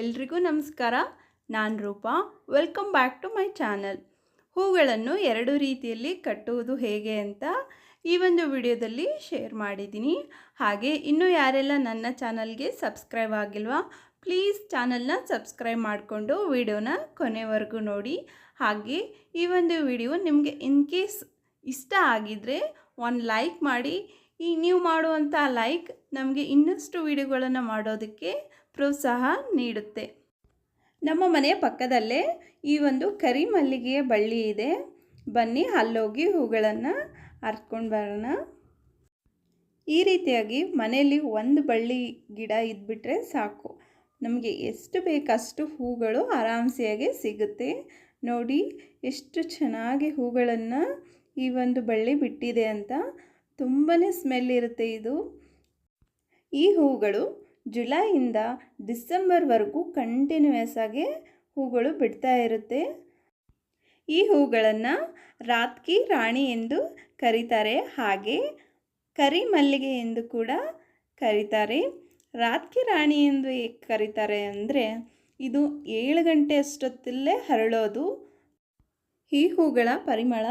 ಎಲ್ರಿಗೂ ನಮಸ್ಕಾರ. ನಾನು Roopa. Welcome back to my channel ಹೂಗಳನ್ನು ಎರಡು ರೀತಿಯಲ್ಲಿ ಕಟ್ಟುವುದು ಹೇಗೆ ಅಂತ ಈ ಒಂದು ವಿಡಿಯೋದಲ್ಲಿ ಶೇರ್ ಮಾಡಿದ್ದೀನಿ. ಹಾಗೆ ಇನ್ನೂ ಯಾರೆಲ್ಲ ನನ್ನ ಚಾನಲ್ಗೆ ಸಬ್ಸ್ಕ್ರೈಬ್ ಆಗಿಲ್ವಾ ಪ್ಲೀಸ್ ಚಾನಲ್ನ ಸಬ್ಸ್ಕ್ರೈಬ್ ಮಾಡಿಕೊಂಡು ವಿಡಿಯೋನ ಕೊನೆವರೆಗೂ ನೋಡಿ. ಹಾಗೆ ಈ ಒಂದು ವಿಡಿಯೋ ನಿಮಗೆ ಇನ್ ಕೇಸ್ ಇಷ್ಟ ಆಗಿದ್ದರೆ ಒಂದು ಲೈಕ್ ಮಾಡಿ ಈ ನೀವು ಮಾಡುವಂಥ ಲೈಕ್ ನಮಗೆ ಇನ್ನಷ್ಟು ವಿಡಿಯೋಗಳನ್ನು ಮಾಡೋದಕ್ಕೆ ಪ್ರೋತ್ಸಾಹ ನೀಡುತ್ತೆ. ನಮ್ಮ ಮನೆಯ ಪಕ್ಕದಲ್ಲೇ ಈ ಒಂದು ಕರಿ ಮಲ್ಲಿಗೆಯ ಬಳ್ಳಿ ಇದೆ. ಬನ್ನಿ, ಅಲ್ಲೋಗಿ ಹೂಗಳನ್ನು ಹರ್ಕೊಂಡು ಬರೋಣ. ಈ ರೀತಿಯಾಗಿ ಮನೆಯಲ್ಲಿ ಒಂದು ಬಳ್ಳಿ ಗಿಡ ಇದ್ಬಿಟ್ರೆ ಸಾಕು. ನಮಗೆ ಎಷ್ಟು ಬೇಕಷ್ಟು ಹೂಗಳು ಆರಾಮ್ಸೆಯಾಗಿ ಸಿಗುತ್ತೆ. ನೋಡಿ, ಎಷ್ಟು ಚೆನ್ನಾಗಿ ಹೂಗಳನ್ನು ಈ ಒಂದು ಬಳ್ಳಿ ಬಿಟ್ಟಿದೆ ಅಂತ ತುಂಬಾ ಸ್ಮೆಲ್ ಇರುತ್ತೆ ಇದು. ಈ ಹೂಗಳು ಜುಲೈಯಿಂದ ಡಿಸೆಂಬರ್ವರೆಗೂ ಕಂಟಿನ್ಯೂಯಸ್ ಆಗಿ ಹೂಗಳು ಬಿಡ್ತಾ ಇರುತ್ತೆ. ಈ ಹೂಗಳನ್ನು ರಾತ್ಕಿ ರಾಣಿ ಎಂದು ಕರೀತಾರೆ. ಹಾಗೆ ಕರಿ ಮಲ್ಲಿಗೆ ಎಂದು ಕೂಡ ಕರೀತಾರೆ. ರಾತ್ಕಿ ರಾಣಿ ಎಂದು ಕರೀತಾರೆ ಅಂದರೆ ಇದು ಏಳು ಗಂಟೆ ಅಷ್ಟೊತ್ತಲ್ಲೇ ಹರಳೋದು. ಈ ಹೂಗಳ ಪರಿಮಳ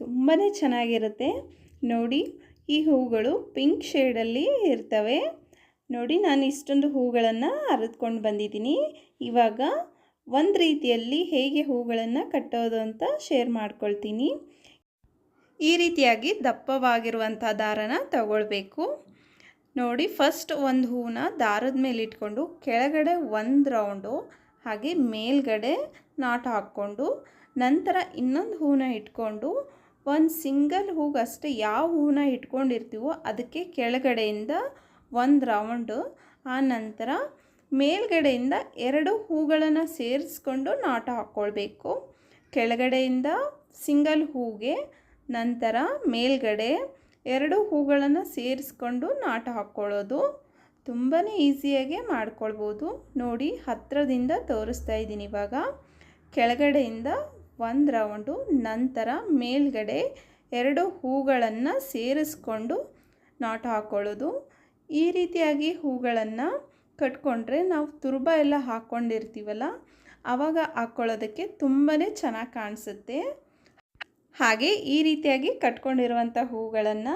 ತುಂಬಾ ಚೆನ್ನಾಗಿರುತ್ತೆ. ನೋಡಿ, ಈ ಹೂಗಳು ಪಿಂಕ್ ಶೇಡಲ್ಲಿ ಇರ್ತವೆ. ನೋಡಿ, ನಾನು ಇಷ್ಟೊಂದು ಹೂಗಳನ್ನು ಅರಿದ್ಕೊಂಡು ಬಂದಿದ್ದೀನಿ. ಇವಾಗ ಒಂದು ರೀತಿಯಲ್ಲಿ ಹೇಗೆ ಹೂಗಳನ್ನು ಕಟ್ಟೋದು ಅಂತ ಶೇರ್ ಮಾಡ್ಕೊಳ್ತೀನಿ. ಈ ರೀತಿಯಾಗಿ ದಪ್ಪವಾಗಿರುವಂಥ ದಾರನ ತಗೊಳ್ಬೇಕು. ನೋಡಿ ಫಸ್ಟ್ ಒಂದು ಹೂವನ್ನ ದಾರದ ಮೇಲೆ ಇಟ್ಕೊಂಡು, ಕೆಳಗಡೆ ಒಂದು ರೌಂಡು ಹಾಗೆ ಮೇಲ್ಗಡೆ ನಾಟ್ ಹಾಕ್ಕೊಂಡು, ನಂತರ ಇನ್ನೊಂದು ಹೂವನ್ನ ಇಟ್ಕೊಂಡು ಒಂದು ಸಿಂಗಲ್ ಹೂಗಷ್ಟೇ ಯಾವ ಹೂವನ್ನ ಇಟ್ಕೊಂಡಿರ್ತೀವೋ ಅದಕ್ಕೆ ಕೆಳಗಡೆಯಿಂದ ಒಂದು ರೌಂಡು, ಆ ನಂತರ ಮೇಲ್ಗಡೆಯಿಂದ ಎರಡು ಹೂಗಳನ್ನು ಸೇರಿಸ್ಕೊಂಡು ನಾಟ ಹಾಕ್ಕೊಳ್ಬೇಕು ಕೆಳಗಡೆಯಿಂದ ಸಿಂಗಲ್ ಹೂಗೆ, ನಂತರ ಮೇಲ್ಗಡೆ ಎರಡು ಹೂಗಳನ್ನು ಸೇರಿಸ್ಕೊಂಡು ನಾಟ ಹಾಕ್ಕೊಳ್ಳೋದು ತುಂಬಾ ಈಸಿಯಾಗೆ ಮಾಡ್ಕೊಳ್ಬೋದು. ನೋಡಿ ಹತ್ತಿರದಿಂದ ತೋರಿಸ್ತಾ ಇದ್ದೀನಿ ಇವಾಗ. ಕೆಳಗಡೆಯಿಂದ ಒಂದು ರೌಂಡು, ನಂತರ ಮೇಲ್ಗಡೆ ಎರಡು ಹೂಗಳನ್ನು ಸೇರಿಸ್ಕೊಂಡು ನಾಟ್ ಹಾಕ್ಕೊಳ್ಳೋದು ಈ ರೀತಿಯಾಗಿ ಹೂಗಳನ್ನು ಕಟ್ಕೊಂಡ್ರೆ ನಾವು ತುರ್ಬ ಎಲ್ಲ ಹಾಕ್ಕೊಂಡಿರ್ತೀವಲ್ಲ ಆವಾಗ ಹಾಕ್ಕೊಳ್ಳೋದಕ್ಕೆ ತುಂಬಾ ಚೆನ್ನಾಗಿ ಕಾಣಿಸುತ್ತೆ. ಹಾಗೆ ಈ ರೀತಿಯಾಗಿ ಕಟ್ಕೊಂಡಿರುವಂಥ ಹೂಗಳನ್ನು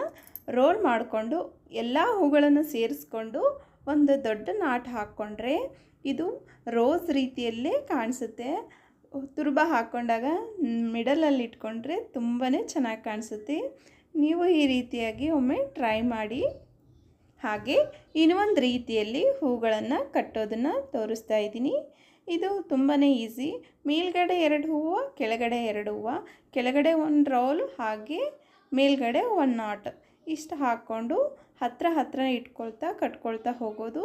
ರೋಲ್ ಮಾಡಿಕೊಂಡು ಎಲ್ಲ ಹೂಗಳನ್ನು ಸೇರಿಸ್ಕೊಂಡು ಒಂದು ದೊಡ್ಡ ನಾಟ್ ಹಾಕ್ಕೊಂಡ್ರೆ ಇದು ರೋಸ್ ರೀತಿಯಲ್ಲೇ ಕಾಣಿಸುತ್ತೆ. ತುರುಬ ಹಾಕ್ಕೊಂಡಾಗ ಮಿಡಲಲ್ಲಿ ಇಟ್ಕೊಂಡ್ರೆ ತುಂಬಾ ಚೆನ್ನಾಗಿ ಕಾಣಿಸುತ್ತೆ. ನೀವು ಈ ರೀತಿಯಾಗಿ ಒಮ್ಮೆ ಟ್ರೈ ಮಾಡಿ. ಹಾಗೆ ಇನ್ನೊಂದು ರೀತಿಯಲ್ಲಿ ಹೂಗಳನ್ನು ಕಟ್ಟೋದನ್ನು ತೋರಿಸ್ತಾ ಇದ್ದೀನಿ. ಇದು ತುಂಬಾ ಈಸಿ ಮೇಲ್ಗಡೆ ಎರಡು ಹೂವು, ಕೆಳಗಡೆ ಎರಡು ಹೂವು. ಕೆಳಗಡೆ ಒಂದು ರೋಲ್ ಹಾಗೆ ಮೇಲ್ಗಡೆ ಒನ್ ನಾಟ್ ಇಷ್ಟು ಹಾಕ್ಕೊಂಡು ಹತ್ರ ಹತ್ತಿರನೇ ಇಟ್ಕೊಳ್ತಾ ಕಟ್ಕೊಳ್ತಾ ಹೋಗೋದು.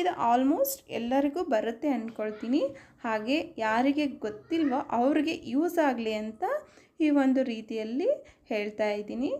ಇದು ಆಲ್ಮೋಸ್ಟ್ ಎಲ್ಲರಿಗೂ ಬರುತ್ತೆ ಅಂದ್ಕೊಳ್ತೀನಿ ಹಾಗೆ ಯಾರಿಗೆ ಗೊತ್ತಿಲ್ವೋ ಅವ್ರಿಗೆ ಯೂಸ್ ಆಗಲಿ ಅಂತ ಈ ಒಂದು ರೀತಿಯಲ್ಲಿ ಹೇಳ್ತಾ ಇದ್ದೀನಿ.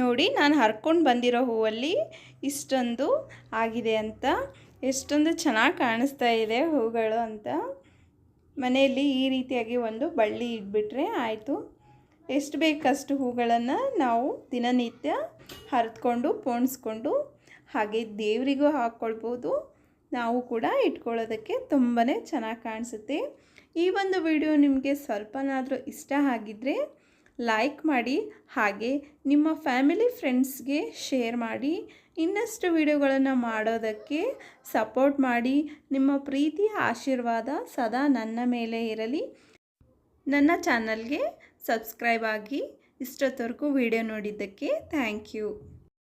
ನೋಡಿ ನಾನು ಹರ್ಕೊಂಡು ಬಂದಿರೋ ಹೂವಲ್ಲಿ ಇಷ್ಟೊಂದು ಆಗಿದೆ ಅಂತ. ಎಷ್ಟೊಂದು ಚೆನ್ನಾಗಿ ಕಾಣಿಸ್ತಾ ಇದೆ ಹೂಗಳು ಅಂತ. ಮನೆಯಲ್ಲಿ ಈ ರೀತಿಯಾಗಿ ಒಂದು ಬಳ್ಳಿ ಇಟ್ಬಿಟ್ರೆ ಆಯಿತು. ಎಷ್ಟು ಬೇಕಷ್ಟು ಹೂಗಳನ್ನು ನಾವು ದಿನನಿತ್ಯ ಹರಿದ್ಕೊಂಡು, ಪೋಣಿಸ್ಕೊಂಡು ಹಾಗೆ ದೇವರಿಗೂ ಹಾಕ್ಕೊಳ್ಬೋದು. ನಾವು ಕೂಡ ಇಟ್ಕೊಳ್ಳೋದಕ್ಕೆ ತುಂಬಾ ಚೆನ್ನಾಗಿ ಕಾಣಿಸುತ್ತೆ. ಈ ಒಂದು ವಿಡಿಯೋ ನಿಮಗೆ ಸ್ವಲ್ಪನಾದರೂ ಇಷ್ಟ ಆಗಿದ್ದರೆ ಲೈಕ್ ಮಾಡಿ, ಹಾಗೆ ನಿಮ್ಮ ಫ್ಯಾಮಿಲಿ ಫ್ರೆಂಡ್ಸ್ಗೆ ಶೇರ್ ಮಾಡಿ, ಇನ್ನಷ್ಟು ವಿಡಿಯೋಗಳನ್ನು ಮಾಡೋದಕ್ಕೆ ಸಪೋರ್ಟ್ ಮಾಡಿ, ನಿಮ್ಮ ಪ್ರೀತಿ, ಆಶೀರ್ವಾದ ಸದಾ ನನ್ನ ಮೇಲೆ ಇರಲಿ. ನನ್ನ ಚಾನಲ್ಗೆ ಸಬ್ಸ್ಕ್ರೈಬ್ ಆಗಿ ಇಷ್ಟೊತ್ತವರೆಗೂ ವಿಡಿಯೋ ನೋಡಿದ್ದಕ್ಕೆ ಥ್ಯಾಂಕ್ ಯು